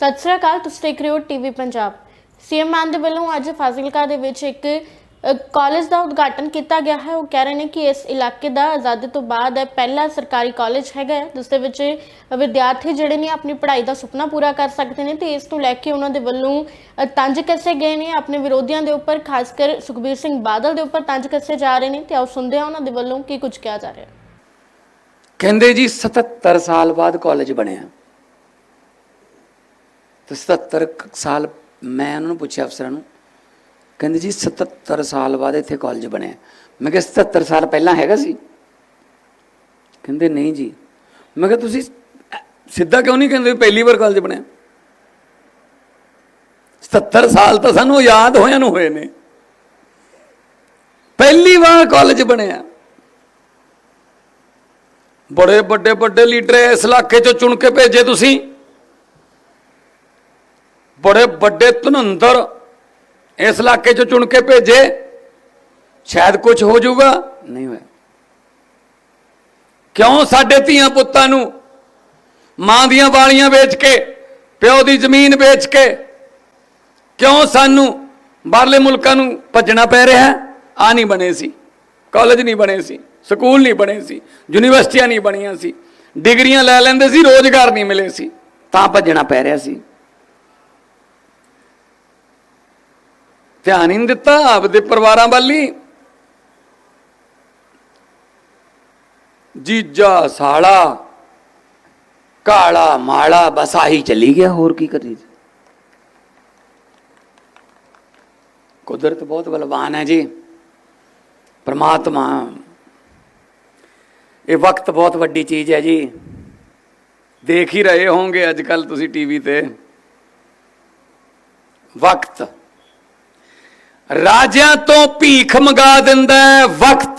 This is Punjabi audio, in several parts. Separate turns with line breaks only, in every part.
ਸਤਿ ਸ੍ਰੀ ਅਕਾਲ ਤੁਸੀਂ ਦੇਖ ਰਹੇ ਹੋ ਟੀਵੀ ਪੰਜਾਬ। ਸੀਐਮ ਮਾਨ ਦੇ ਵੱਲੋਂ ਅੱਜ ਫਾਜ਼ਿਲਕਾ ਦੇ ਵਿੱਚ ਇੱਕ ਅ, ਕਾਲਜ ਦਾ ਉਦਘਾਟਨ ਕੀਤਾ ਗਿਆ ਹੈ। ਉਹ ਕਹਿ ਰਹੇ ਨੇ ਕਿ ਇਸ ਇਲਾਕੇ ਦਾ ਆਜ਼ਾਦੀ ਤੋਂ ਬਾਅਦ ਪਹਿਲਾ ਸਰਕਾਰੀ ਕਾਲਜ ਹੈਗਾ ਹੈ, ਜਿਸ ਦੇ ਵਿੱਚ ਵਿਦਿਆਰਥੀ ਜਿਹੜੇ ਨੇ ਆਪਣੀ ਪੜ੍ਹਾਈ ਦਾ ਸੁਪਨਾ ਪੂਰਾ ਕਰ ਸਕਦੇ ਨੇ ਤੇ ਇਸ ਨੂੰ ਲੈ ਕੇ ਉਹਨਾਂ ਦੇ ਵੱਲੋਂ ਤੰਜ ਕੱਸੇ ਗਏ ਨੇ। ਆਪਣੇ ਵਿਰੋਧੀਆਂ ਦੇ ਉੱਪਰ ਖਾਸ ਕਰ ਸੁਖਬੀਰ ਸਿੰਘ ਬਾਦਲ ਦੇ ਉੱਪਰ ਤੰਜ ਕੱਸੇ ਜਾ ਰਹੇ ਨੇ ਤੇ ਆਓ ਸੁਣਦੇ ਹਾਂ ਉਹਨਾਂ ਦੇ ਵੱਲੋਂ ਕੀ ਕੁਝ ਕਿਹਾ ਜਾ ਰਿਹਾ
ਕਹਿੰਦੇ ਜੀ 77 ਸਾਲ ਬਾਅਦ ਕਾਲਜ ਬਣਿਆ। ਤੇ 77 ਸਾਲ ਮੈਂ ਉਹਨਾਂ ਨੂੰ ਪੁੱਛਿਆ ਅਫਸਰਾਂ ਨੂੰ, ਕਹਿੰਦੇ ਜੀ 77 ਸਾਲ ਬਾਅਦ ਇੱਥੇ ਕਾਲਜ ਬਣਿਆ। ਮੈਂ ਕਿਹਾ 77 ਸਾਲ ਪਹਿਲਾਂ ਹੈਗਾ ਸੀ? ਕਹਿੰਦੇ ਨਹੀਂ ਜੀ। ਮੈਂ ਕਿਹਾ ਤੁਸੀਂ ਸਿੱਧਾ ਕਿਉਂ ਨਹੀਂ ਕਹਿੰਦੇ ਪਹਿਲੀ ਵਾਰ ਕਾਲਜ ਬਣਿਆ? 77 ਸਾਲ ਤਾਂ ਸਾਨੂੰ ਯਾਦ ਹੋਇਆਂ ਨੂੰ ਹੋਏ ਨੇ। ਪਹਿਲੀ ਵਾਰ ਕਾਲਜ ਬਣਿਆ। ਬੜੇ ਵੱਡੇ ਵੱਡੇ ਲੀਡਰ ਇਸ ਇਲਾਕੇ ਚੋਂ ਚੁਣ ਕੇ ਭੇਜੇ ਤੁਸੀਂ। ਬੜੇ ਵੱਡੇ ਧਨੰਦਰ ਇਸ ਇਲਾਕੇ ਚੋਂ ਚੁਣ ਕੇ ਭੇਜੇ। ਸ਼ਾਇਦ ਕੁਝ ਹੋ ਜਾਊਗਾ। ਨਹੀਂ ਹੋਇਆ। ਕਿਉਂ ਸਾਡੇ ਧੀਆਂ ਪੁੱਤਾਂ ਨੂੰ ਮਾਂ ਦੀਆਂ ਵਾਲੀਆਂ ਵੇਚ ਕੇ ਪਿਓ ਦੀ ਜ਼ਮੀਨ ਵੇਚ ਕੇ ਕਿਉਂ ਸਾਨੂੰ ਬਾਹਰਲੇ ਮੁਲਕਾਂ ਨੂੰ ਭੱਜਣਾ ਪੈ ਰਿਹਾ ਆ ਨਹੀਂ ਬਣੇ ਸੀ। ਕਾਲਜ ਨਹੀਂ ਬਣੇ ਸੀ। ਸਕੂਲ ਨਹੀਂ ਬਣੇ ਸੀ। ਯੂਨੀਵਰਸਿਟੀਆਂ ਨਹੀਂ ਬਣੀਆਂ ਸੀ। ਡਿਗਰੀਆਂ ਲੈ ਲੈਂਦੇ ਸੀ ਰੋਜ਼ਗਾਰ ਨਹੀਂ ਮਿਲੇ ਸੀ। ਤਾਂ ਭੱਜਣਾ ਪੈ ਰਿਹਾ ਸੀ। ਧਿਆਨ ਹੀ ਨਹੀਂ ਦਿੱਤਾ, ਆਪਦੇ ਪਰਿਵਾਰਾਂ ਵੱਲ ਹੀ। ਜੀਜਾ, ਸਾਲਾ, ਕਾਲਾ, ਮਾਲਾ, ਬਸ ਆਹੀ ਚਲੀ ਗਿਆ, ਹੋਰ ਕੀ ਕਰੀ ਕੁਦਰਤ ਬਹੁਤ ਬਲਵਾਨ ਹੈ ਜੀ। ਪਰਮਾਤਮਾ, ਇਹ ਵਕਤ ਬਹੁਤ ਵੱਡੀ ਚੀਜ਼ ਹੈ ਜੀ। ਦੇਖ ਹੀ ਰਹੇ ਹੋਵੋਗੇ ਅੱਜ ਕੱਲ ਤੁਸੀਂ ਟੀਵੀ ਤੇ। ਵਕਤ। ਰਾਜਿਆਂ ਤੋਂ ਭੀਖ ਮੰਗਾ ਦਿੰਦਾ ਹੈ, ਵਕਤ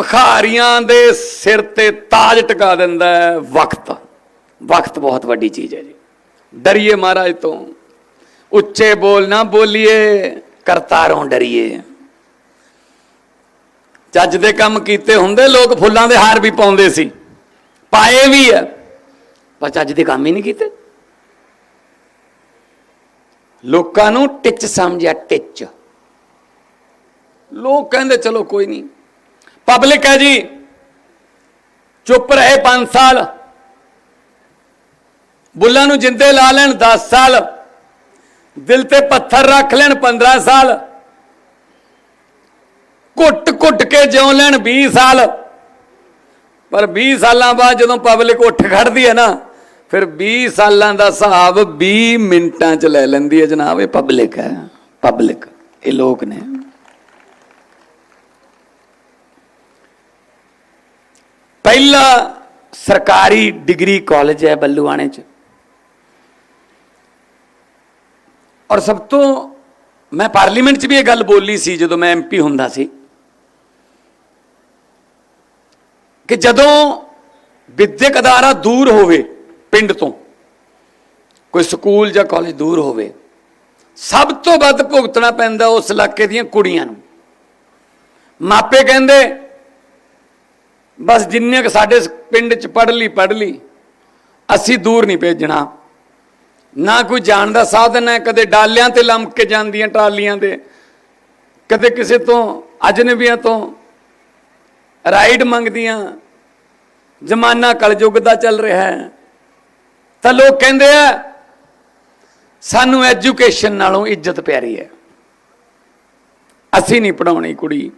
ਭਖਾਰੀਆਂ ਦੇ ਸਿਰ ਤੇ ਤਾਜ ਟਿਕਾ ਦਿੰਦਾ ਹੈ, ਵਕਤ। ਵਕਤ ਬਹੁਤ ਵੱਡੀ ਚੀਜ਼ ਹੈ ਜੀ। ਡਰੀਏ ਮਹਾਰਾਜ ਤੋਂ। ਉੱਚੇ ਬੋਲ ਨਾ ਬੋਲੀਏ, ਕਰਤਾਰੋਂ ਡਰੀਏ। ਚੱਜ ਦੇ ਕੰਮ ਕੀਤੇ ਹੁੰਦੇ, ਲੋਕ ਫੁੱਲਾਂ ਦੇ ਹਾਰ ਵੀ ਪਾਉਂਦੇ ਸੀ। ਪਾਏ ਵੀ ਹੈ, ਪਰ ਚੱਜ ਦੇ ਕੰਮ ਹੀ ਨਹੀਂ ਕੀਤੇ। ਲੋਕਾਂ ਨੂੰ ਟਿੱਚ ਸਮਝਿਆ, ਟਿੱਚ। ਲੋਕ ਕਹਿੰਦੇ, ਚਲੋ ਕੋਈ ਨਹੀਂ। ਪਬਲਿਕ ਹੈ ਜੀ। ਚੁੱਪ ਰਹੇ 5 ਸਾਲ। ਬੁੱਲਾਂ ਨੂੰ ਜਿੰਦੇ ਲਾ ਲੈਣ 10 ਸਾਲ। ਦਿਲ ਤੇ ਪੱਥਰ ਰੱਖ ਲੈਣ 15 ਸਾਲ। ਘੁੱਟ ਘੁੱਟ ਕੇ ਜਿਉ ਲੈਣ 20 ਸਾਲ। ਪਰ 20 ਸਾਲਾਂ ਬਾਅਦ ਜਦੋਂ ਪਬਲਿਕ ਉੱਠ ਖੜਦੀ ਹੈ ਨਾ, ਫਿਰ 20 ਸਾਲਾਂ ਦਾ ਹਿਸਾਬ 20 ਮਿੰਟਾਂ ਚ ਲੈ ਲੈਂਦੀ ਹੈ। ਜਨਾਬ, ਇਹ ਪਬਲਿਕ ਹੈ। ਪਬਲਿਕ ਇਹ ਲੋਕ ਨੇ। ਪਹਿਲਾ ਸਰਕਾਰੀ ਡਿਗਰੀ ਕਾਲਜ ਹੈ ਬੱਲੂਆਣੇ ਚ। ਔਰ ਸਭ ਤੋਂ ਮੈਂ ਪਾਰਲੀਮੈਂਟ 'ਚ ਵੀ ਇਹ ਗੱਲ ਬੋਲੀ ਸੀ ਜਦੋਂ ਮੈਂ ਐਮਪੀ ਹੁੰਦਾ ਸੀ ਕਿ ਜਦੋਂ ਵਿਦਿਅਕ ਅਦਾਰਾ ਦੂਰ ਹੋਵੇ ਪਿੰਡ ਤੋਂ, ਕੋਈ ਸਕੂਲ ਜਾਂ ਕਾਲਜ ਦੂਰ ਹੋਵੇ, ਸਭ ਤੋਂ ਵੱਧ ਭੁਗਤਣਾ ਪੈਂਦਾ ਉਸ ਇਲਾਕੇ ਦੀਆਂ ਕੁੜੀਆਂ ਨੂੰ। ਮਾਪੇ ਕਹਿੰਦੇ ਬਸ ਜਿੰਨੇ ਕ ਸਾਡੇ ਪਿੰਡ 'ਚ ਪੜ ਲਈ ਪੜ ਲਈ, ਅਸੀਂ ਦੂਰ ਨਹੀਂ ਭੇਜਣਾ। ਨਾ ਕੋਈ ਜਾਣ ਦਾ ਸਾਧਨ ਹੈ, ਕਦੇ ਡਾਲਿਆਂ ਤੇ ਲੰਮਕ ਕੇ ਜਾਂਦੀਆਂ ਟਰਾਲੀਆਂ ਦੇ ਕਦੇ ਕਿਸੇ ਤੋਂ, ਅਜਨਬੀਆਂ ਤੋਂ ਰਾਈਡ ਮੰਗਦੀਆਂ। ਜ਼ਮਾਨਾ ਕਲਯੁੱਗ ਦਾ ਚੱਲ ਰਿਹਾ ਹੈ। ਤਾਂ ਲੋਕ ਕਹਿੰਦੇ ਆ, ਸਾਨੂੰ ਐਜੂਕੇਸ਼ਨ ਨਾਲੋਂ ਇੱਜ਼ਤ ਪਿਆਰੀ ਹੈ। ਅਸੀਂ ਨਹੀਂ ਪੜਾਉਣੀ ਕੁੜੀ।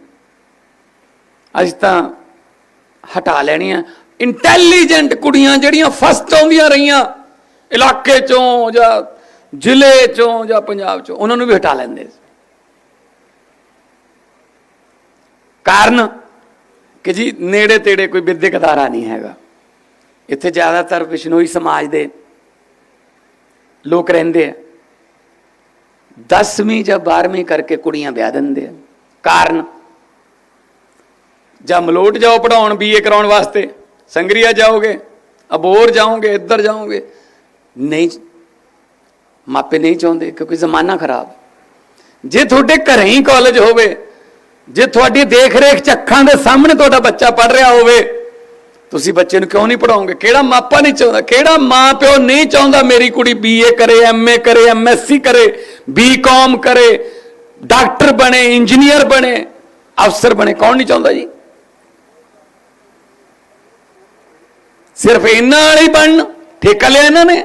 ਅੱਜ ਤਾਂ ਹਟਾ ਲੈਣੀਆਂ। ਇੰਟੈਲੀਜੈਂਟ ਕੁੜੀਆਂ ਜਿਹੜੀਆਂ ਫਸਟ ਆਉਂਦੀਆਂ ਰਹੀਆਂ, ਇਲਾਕੇ ਚੋਂ ਜਾਂ ਜ਼ਿਲ੍ਹੇ ਚੋਂ ਜਾਂ ਪੰਜਾਬ ਚੋਂ, ਉਹਨਾਂ ਨੂੰ ਵੀ ਹਟਾ ਲੈਂਦੇ ਸੀ। ਕਾਰਨ ਕਿ ਜੀ, ਨੇੜੇ ਤੇੜੇ ਕੋਈ ਵਿਦਿਅਕ ਅਦਾਰਾ ਨਹੀਂ ਹੈਗਾ। ਇੱਥੇ ਜ਼ਿਆਦਾਤਰ ਬਿਸ਼ਨੋਈ ਸਮਾਜ ਦੇ ਲੋਕ ਰਹਿੰਦੇ ਆ। 10ਵੀਂ ਜਾਂ 12ਵੀਂ ਕਰਕੇ ਕੁੜੀਆਂ ਵਿਆਹ ਦਿੰਦੇ ਆ। ਕਾਰਨ ਜਾਂ ਮਲੋਟ ਜਾਓ ਪੜਾਉਣ ਬੀਏ ਕਰਾਉਣ ਵਾਸਤੇ? ਸੰਗਰੀਆ ਜਾਓਗੇ? ਅਬੋਰ ਜਾਓਗੇ? ਇੱਧਰ ਜਾਓਗੇ? ਨਹੀਂ, ਮਾਪੇ ਨਹੀਂ ਚਾਹੁੰਦੇ ਕਿਉਂਕਿ ਜ਼ਮਾਨਾ ਖਰਾਬ। ਜੇ ਤੁਹਾਡੇ ਘਰੇ ਹੀ ਕਾਲਜ ਹੋਵੇ, ਜੇ ਤੁਹਾਡੀ ਦੇਖ ਰੇਖ ਚੱਖਾਂ ਦੇ ਸਾਹਮਣੇ ਤੁਹਾਡਾ ਬੱਚਾ ਪੜ ਰਿਹਾ ਹੋਵੇ, ਤੁਸੀਂ ਬੱਚੇ ਨੂੰ ਕਿਉਂ ਨਹੀਂ ਪੜਾਓਗੇ ਕਿਹੜਾ ਮਾਪਾ ਨਹੀਂ ਚਾਹੁੰਦਾ? ਕਿਹੜਾ ਮਾਂ ਪਿਓ ਨਹੀਂ ਚਾਹੁੰਦਾ ਮੇਰੀ ਕੁੜੀ ਬੀਏ ਕਰੇ ਐਮਏ ਕਰੇ ਐਮਐਸਸੀ ਕਰੇ ਬੀਕਾਮ ਕਰੇ, ਡਾਕਟਰ ਬਣੇ, ਇੰਜੀਨੀਅਰ ਬਣੇ, ਅਫਸਰ ਬਣੇ? ਕੌਣ ਨਹੀਂ ਚਾਹੁੰਦਾ ਜੀ? ਸਿਰਫ ਇਹਨਾਂ ਵਾਲੇ ਬਣਨ, ਠੇਕਾ ਲਿਆ ਇਹਨਾਂ ਨੇ।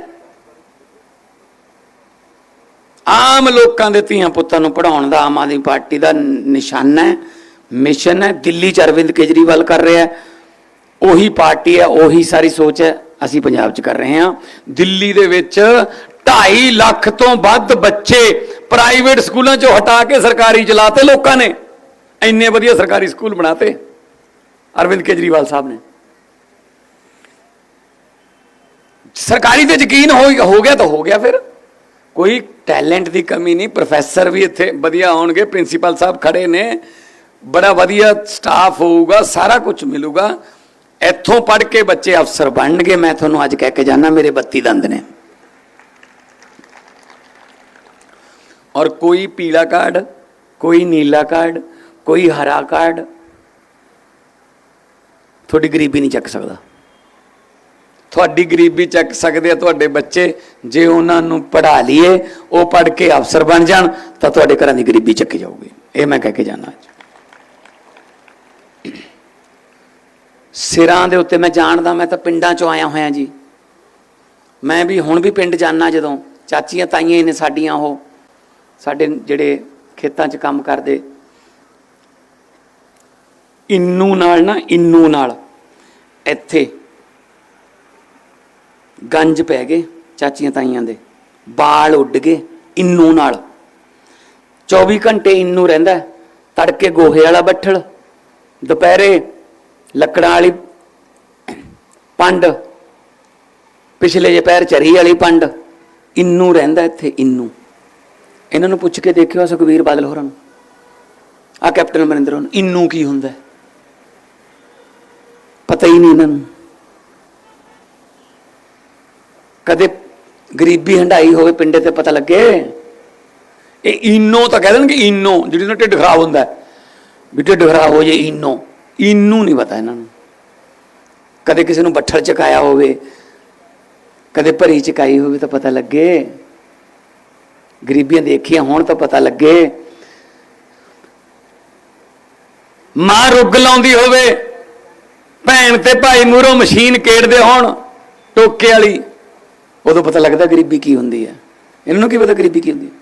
ਆਮ ਲੋਕਾਂ ਦੇ ਧੀਆਂ ਪੁੱਤਾਂ ਨੂੰ ਪੜਾਉਣ ਦਾ ਆਮ ਆਦਮੀ ਪਾਰਟੀ ਦਾ ਨਿਸ਼ਾਨਾ ਹੈ, ਮਿਸ਼ਨ ਹੈ, ਦਿੱਲੀ ਚ ਅਰਵਿੰਦ ਕੇਜਰੀਵਾਲ ਕਰ ਰਿਹਾ ਹੈ। ਉਹੀ ਪਾਰਟੀ ਹੈ, ਉਹੀ ਸਾਰੀ ਸੋਚ ਹੈ, ਅਸੀਂ ਪੰਜਾਬ ਚ ਕਰ ਰਹੇ ਹਾਂ। ਦਿੱਲੀ ਦੇ ਵਿੱਚ 2.5 ਲੱਖ ਤੋਂ ਵੱਧ ਬੱਚੇ ਪ੍ਰਾਈਵੇਟ ਸਕੂਲਾਂ ਚੋਂ ਹਟਾ ਕੇ ਸਰਕਾਰੀ ਚਲਾਤੇ ਲੋਕਾਂ ਨੇ। ਇੰਨੇ ਵਧੀਆ ਸਰਕਾਰੀ ਸਕੂਲ ਬਣਾਤੇ, ਅਰਵਿੰਦ ਕੇਜਰੀਵਾਲ ਸਾਹਿਬ ਨੇ। ਸਰਕਾਰੀ ਤੇ ਯਕੀਨ ਹੋ ਹੋ ਗਿਆ ਤਾਂ ਹੋ ਗਿਆ ਫਿਰ। ਕੋਈ ਟੈਲੈਂਟ ਦੀ ਕਮੀ ਨਹੀਂ, ਪ੍ਰੋਫੈਸਰ ਵੀ ਇੱਥੇ ਵਧੀਆ ਆਉਣਗੇ ਪ੍ਰਿੰਸੀਪਲ ਸਾਹਿਬ ਖੜੇ ਨੇ। ਬੜਾ ਵਧੀਆ ਸਟਾਫ ਹੋਊਗਾ, ਸਾਰਾ ਕੁਝ ਮਿਲੂਗਾ। ਇੱਥੋਂ ਪੜ੍ਹ ਕੇ ਬੱਚੇ ਅਫਸਰ ਬਣਨਗੇ। ਮੈਂ ਤੁਹਾਨੂੰ ਅੱਜ ਕਹਿ ਕੇ ਜਾਣਾ ਮੇਰੇ 32 ਦੰਦ ਨੇ। ਔਰ ਕੋਈ ਪੀਲਾ ਕਾਰਡ, ਕੋਈ ਨੀਲਾ ਕਾਰਡ, ਕੋਈ ਹਰਾ ਕਾਰਡ, ਤੁਹਾਡੀ ਗਰੀਬੀ ਨਹੀਂ ਚੱਕ ਸਕਦਾ। ਤੁਹਾਡੀ ਗਰੀਬੀ ਚੱਕ ਸਕਦੇ ਆ ਤੁਹਾਡੇ ਬੱਚੇ, ਜੇ ਉਹਨਾਂ ਨੂੰ ਪੜ੍ਹਾ ਲਈਏ, ਉਹ ਪੜ੍ਹ ਕੇ ਅਫਸਰ ਬਣ ਜਾਣ, ਤਾਂ ਤੁਹਾਡੇ ਘਰਾਂ ਦੀ ਗਰੀਬੀ ਚੱਕੀ ਜਾਊਗੀ। ਇਹ ਮੈਂ ਕਹਿ ਕੇ ਜਾਣਾ ਅੱਜ। ਸਿਰਾਂ ਦੇ ਉੱਤੇ ਮੈਂ ਜਾਣਦਾ, ਮੈਂ ਤਾਂ ਪਿੰਡਾਂ ਚੋਂ ਆਇਆ ਹੋਇਆ ਜੀ। ਮੈਂ ਵੀ ਹੁਣ ਵੀ ਪਿੰਡ ਜਾਣਾ ਜਦੋਂ, ਚਾਚੀਆਂ ਤਾਈਆਂ ਹੀ ਨੇ ਸਾਡੀਆਂ ਉਹ, ਸਾਡੇ ਜਿਹੜੇ ਖੇਤਾਂ 'ਚ ਕੰਮ ਕਰਦੇ। ਇੰਨੂ ਨਾਲ ਨਾ, ਇੰਨੂ ਨਾਲ, ਇੱਥੇ ਗੰਜ ਪੈ ਗਏ ਚਾਚੀਆਂ ਤਾਈਆਂ ਦੇ ਬਾਲ ਉੱਡ ਗਏ ਇੰਨੂ ਨਾਲ। 24 ਘੰਟੇ ਇੰਨੂ ਰਹਿੰਦਾ ਤੜਕੇ ਗੋਹੇ ਵਾਲਾ ਬੱਠਲ, ਦੁਪਹਿਰੇ ਲੱਕੜਾਂ ਵਾਲੀ ਪੰਡ, ਪਿਛਲੇ ਜੇ ਪੈਰ ਚਰੀ ਵਾਲੀ ਪੰਡ, ਇੰਨੂ ਰਹਿੰਦਾ ਇੱਥੇ ਇੰਨੂ। ਇਹਨਾਂ ਨੂੰ ਪੁੱਛ ਕੇ ਦੇਖਿਓ ਸੁਖਵੀਰ ਬਾਦਲ ਹੋਰਾਂ ਨੂੰ। ਆ ਕੈਪਟਨ ਅਮਰਿੰਦਰ ਨੂੰ, ਇੰਨੂ ਕੀ ਹੁੰਦਾ ਪਤਾ ਹੀ ਨਹੀਂ ਇਹਨਾਂ ਨੂੰ। ਕਦੇ ਗਰੀਬੀ ਹੰਡਾਈ ਹੋਵੇ ਪਿੰਡੇ ਤੇ ਪਤਾ ਲੱਗੇ? ਇਹ ਇਨੋ ਤਾਂ ਕਹਿ ਦੇਣਗੇ ਇਨੋ ਜਿਹੜੀ ਨਾ ਢਿੱਡ ਖਰਾਬ ਹੁੰਦਾ ਵੀ ਢਿੱਡ ਖਰਾਬ ਹੋ ਜੇ ਇਨੋ ਇਨੂ ਨਹੀਂ ਪਤਾ ਇਹਨਾਂ ਨੂੰ। ਕਦੇ ਕਿਸੇ ਨੂੰ ਬੱਠਲ ਚਕਾਇਆ ਹੋਵੇ, ਕਦੇ ਭਰੀ ਚਕਾਈ ਹੋਵੇ ਤਾਂ ਪਤਾ ਲੱਗੇ। ਗਰੀਬੀਆਂ ਦੇਖੀਆਂ ਹੋਣ ਤਾਂ ਪਤਾ ਲੱਗੇ। ਮਾਂ ਰੁੱਗ ਲਾਉਂਦੀ ਹੋਵੇ, ਭੈਣ ਤੇ ਭਾਈ ਮੂਹਰੋਂ ਮਸ਼ੀਨ ਕੇੜਦੇ ਹੋਣ, ਟੋਕੇ ਵਾਲੀ। ਉਦੋਂ ਪਤਾ ਲੱਗਦਾ ਗਰੀਬੀ ਕੀ ਹੁੰਦੀ ਹੈ। ਇਹਨਾਂ ਨੂੰ ਕੀ ਪਤਾ ਗਰੀਬੀ ਕੀ ਹੁੰਦੀ ਹੈ?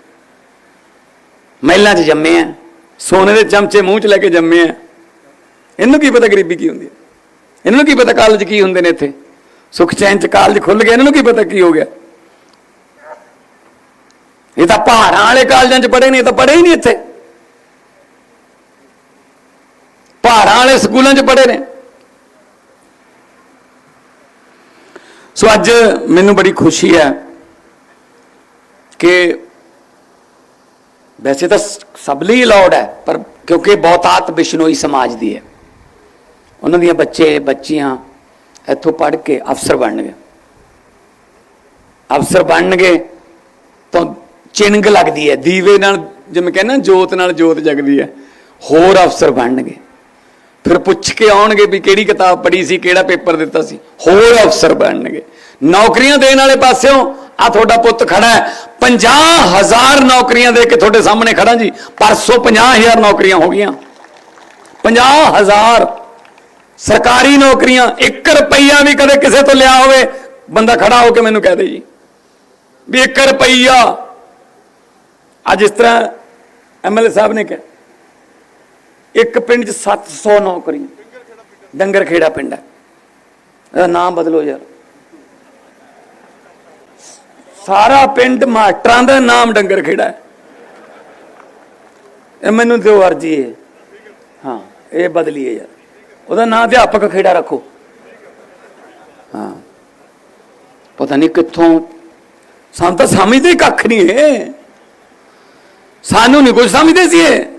ਮਹਿਲਾਂ 'ਚ ਜੰਮੇ ਆ, ਸੋਨੇ ਦੇ ਚਮਚੇ ਮੂੰਹ 'ਚ ਲੈ ਕੇ ਜੰਮੇ ਆ। ਇਹਨੂੰ ਕੀ ਪਤਾ ਗਰੀਬੀ ਕੀ ਹੁੰਦੀ ਹੈ? ਇਹਨਾਂ ਨੂੰ ਕੀ ਪਤਾ ਕਾਲਜ ਕੀ ਹੁੰਦੇ ਨੇ ਇੱਥੇ? ਸੁਖ ਚੈਨ 'ਚ ਕਾਲਜ ਖੁੱਲ ਗਿਆ, ਇਹਨਾਂ ਨੂੰ ਕੀ ਪਤਾ ਕੀ ਹੋ ਗਿਆ? ਇਹ ਤਾਂ ਪਹਾੜਾਂ ਵਾਲੇ ਕਾਲਜਾਂ 'ਚ ਪੜ੍ਹੇ ਨੇ, ਇਹ ਤਾਂ ਪੜ੍ਹੇ ਹੀ ਨਹੀਂ ਇੱਥੇ। ਪਹਾੜਾਂ ਵਾਲੇ ਸਕੂਲਾਂ 'ਚ ਪੜ੍ਹੇ ਨੇ। ਸੋ ਅੱਜ ਮੈਨੂੰ ਬੜੀ ਖੁਸ਼ੀ ਹੈ ਕਿ ਵੈਸੇ ਤਾਂ ਸਭ ਲਈ ਅਲਾਉਡ ਹੈ, ਪਰ ਕਿਉਂਕਿ ਬਹੁਤਾਤ ਬਿਸ਼ਨੋਈ ਸਮਾਜ ਦੀ ਹੈ। ਉਹਨਾਂ ਦੀਆਂ ਬੱਚੇ, ਬੱਚੀਆਂ ਇੱਥੋਂ ਪੜ੍ਹ ਕੇ ਅਫਸਰ ਬਣਨਗੇ ਅਫਸਰ ਬਣਨਗੇ ਤਾਂ ਚਿੰਗ ਲੱਗਦੀ ਹੈ, ਦੀਵੇ ਨਾਲ ਜਿਵੇਂ ਕਹਿੰਦਾ ਜੋਤ ਨਾਲ ਜੋਤ ਜਗਦੀ ਹੈ। ਹੋਰ ਅਫਸਰ ਬਣਨਗੇ ਫਿਰ ਪੁੱਛ ਕੇ ਆਉਣਗੇ ਵੀ ਕਿਹੜੀ ਕਿਤਾਬ ਪੜ੍ਹੀ ਸੀ, ਕਿਹੜਾ ਪੇਪਰ ਦਿੱਤਾ ਸੀ। ਹੋਰ ਅਫਸਰ ਬਣਨਗੇ। ਨੌਕਰੀਆਂ ਦੇਣ ਵਾਲੇ ਪਾਸਿਓਂ ਆ ਤੁਹਾਡਾ ਪੁੱਤ ਖੜਾ ਹੈ। 50000 ਨੌਕਰੀਆਂ ਦੇ ਕੇ ਤੁਹਾਡੇ ਸਾਹਮਣੇ ਖੜਾ ਜੀ। ਪਰਸੋਂ 50000 ਨੌਕਰੀਆਂ ਹੋ ਗਈਆਂ। 50000 ਸਰਕਾਰੀ ਨੌਕਰੀਆਂ 1 ਰੁਪਈਆ ਵੀ ਕਦੇ ਕਿਸੇ ਤੋਂ ਲਿਆ ਹੋਵੇ, ਬੰਦਾ ਖੜਾ ਹੋ ਕੇ ਮੈਨੂੰ ਕਹਿ ਦੇ ਜੀ। ਵੀ 1 ਰੁਪਈਆ। ਅੱਜ ਇਸ ਤਰ੍ਹਾਂ ਐਮਐਲਏ ਸਾਹਿਬ ਨੇ ਕਿਹਾ ਇੱਕ ਪਿੰਡ 'ਚ 700 ਨੌਕਰੀਆਂ। ਡੰਗਰ ਖੇੜਾ ਪਿੰਡ ਹੈ। ਇਹਦਾ ਨਾਮ ਬਦਲੋ ਯਾਰ। ਸਾਰਾ ਪਿੰਡ ਮਾਸਟਰਾਂ ਦਾ ਨਾਮ ਡੰਗਰ ਖੇੜਾ ਹੈ। ਇਹ ਮੈਨੂੰ ਦਿਓ ਅਰਜੀ ਹੈ ਹਾਂ, ਇਹ ਬਦਲੀਏ ਯਾਰ। ਉਹਦਾ ਨਾਮ ਅਧਿਆਪਕ ਖੇੜਾ ਰੱਖੋ। ਹਾਂ। ਪਤਾ ਨਹੀਂ ਕਿੱਥੋਂ। ਸਾਨੂੰ ਤਾਂ ਸਮਝਦੇ ਕੱਖ ਨਹੀਂ ਹੈ ਸਾਨੂੰ ਨਹੀਂ ਕੁਝ ਸਮਝਦੇ ਸੀ ਇਹ।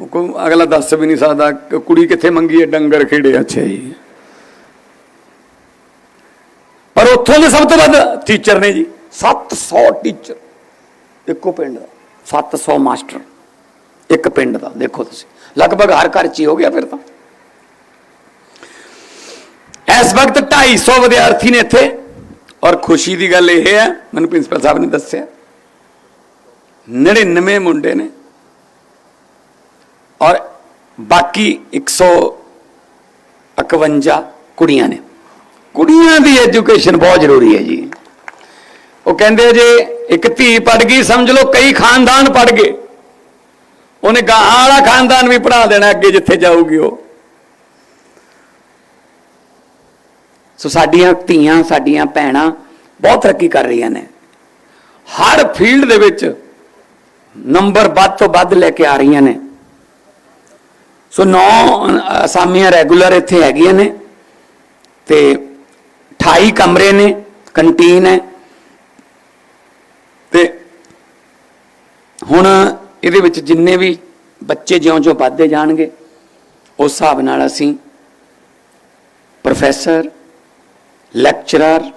ਕੋਈ ਅਗਲਾ ਦੱਸ ਵੀ ਨਹੀਂ ਸਕਦਾ ਕੁੜੀ ਕਿੱਥੇ ਮੰਗੀ ਹੈ, ਡੰਗਰ ਖੇੜੇ ਅੱਛਾ ਜੀ। ਪਰ ਉੱਥੋਂ ਦੇ ਸਭ ਤੋਂ ਵੱਧ ਟੀਚਰ ਨੇ ਜੀ 700 ਟੀਚਰ ਇੱਕੋ ਪਿੰਡ ਦਾ 700 ਮਾਸਟਰ ਇੱਕ ਪਿੰਡ ਦਾ, ਦੇਖੋ ਤੁਸੀਂ। ਲਗਭਗ ਹਰ ਘਰ ਚ ਹੀ ਹੋ ਗਿਆ ਫਿਰ ਤਾਂ। ਇਸ ਵਕਤ 250 ਵਿਦਿਆਰਥੀ ਨੇ ਇੱਥੇ ਔਰ ਖੁਸ਼ੀ ਦੀ ਗੱਲ ਇਹ ਹੈ, ਮੈਨੂੰ ਪ੍ਰਿੰਸੀਪਲ ਸਾਹਿਬ ਨੇ ਦੱਸਿਆ 99 ਮੁੰਡੇ ਨੇ। ਔਰ ਬਾਕੀ 151 ਕੁੜੀਆਂ ਨੇ। ਕੁੜੀਆਂ ਦੀ ਐਜੂਕੇਸ਼ਨ ਬਹੁਤ ਜ਼ਰੂਰੀ ਹੈ ਜੀ। ਉਹ ਕਹਿੰਦੇ ਜੇ ਇੱਕ ਧੀ ਪੜ ਗਈ, ਸਮਝ ਲਓ ਕਈ ਖਾਨਦਾਨ ਪੜ ਗਏ। ਉਹਨੇ ਗਾਹਾਂ ਵਾਲਾ ਖਾਨਦਾਨ ਵੀ ਪੜਾ ਦੇਣਾ ਅੱਗੇ ਜਿੱਥੇ ਜਾਊਗੀ ਉਹ। ਸੋ ਸਾਡੀਆਂ ਧੀਆਂ, ਸਾਡੀਆਂ ਭੈਣਾਂ ਬਹੁਤ ਤਰੱਕੀ ਕਰ ਰਹੀਆਂ ਨੇ। ਹਰ ਫੀਲਡ ਦੇ ਵਿੱਚ ਨੰਬਰ ਵੱਧ ਤੋਂ ਵੱਧ ਲੈ ਕੇ ਆ ਰਹੀਆਂ ਨੇ। ਸੋ ਨੌ ਅਸਾਮੀਆਂ ਰੈਗੂਲਰ ਇੱਥੇ ਹੈਗੀਆਂ ਨੇ ਤੇ 28 ਕਮਰੇ ਨੇ, ਕੰਟੀਨ ਹੈ। ਤੇ ਹੁਣ ਇਹਦੇ ਵਿੱਚ ਜਿੰਨੇ ਵੀ ਬੱਚੇ ਜਿਉਂ-ਜਿਉਂ ਵੱਧਦੇ ਜਾਣਗੇ, ਉਸ ਹਿਸਾਬ ਨਾਲ ਅਸੀਂ ਪ੍ਰੋਫੈਸਰ, ਲੈਕਚਰਰ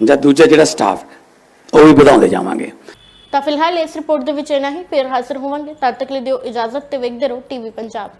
ਜਾਂ ਦੂਜਾ ਜਿਹੜਾ ਸਟਾਫ, ਉਹ ਵੀ ਵਧਾਉਂਦੇ ਜਾਵਾਂਗੇ।
ਤਾਂ ਫਿਲਹਾਲ ਇਸ ਰਿਪੋਰਟ ਦੇ ਵਿੱਚ ਇਹਨਾਂ ਹੀ। ਫਿਰ ਹਾਜ਼ਰ ਹੋਵਾਂਗੇ। ਤਦ ਤੱਕ ਲਈ ਦਿਓ ਇਜਾਜ਼ਤ ਤੇ ਵੇਖਦੇ ਰਹੋ ਟੀਵੀ ਪੰਜਾਬ।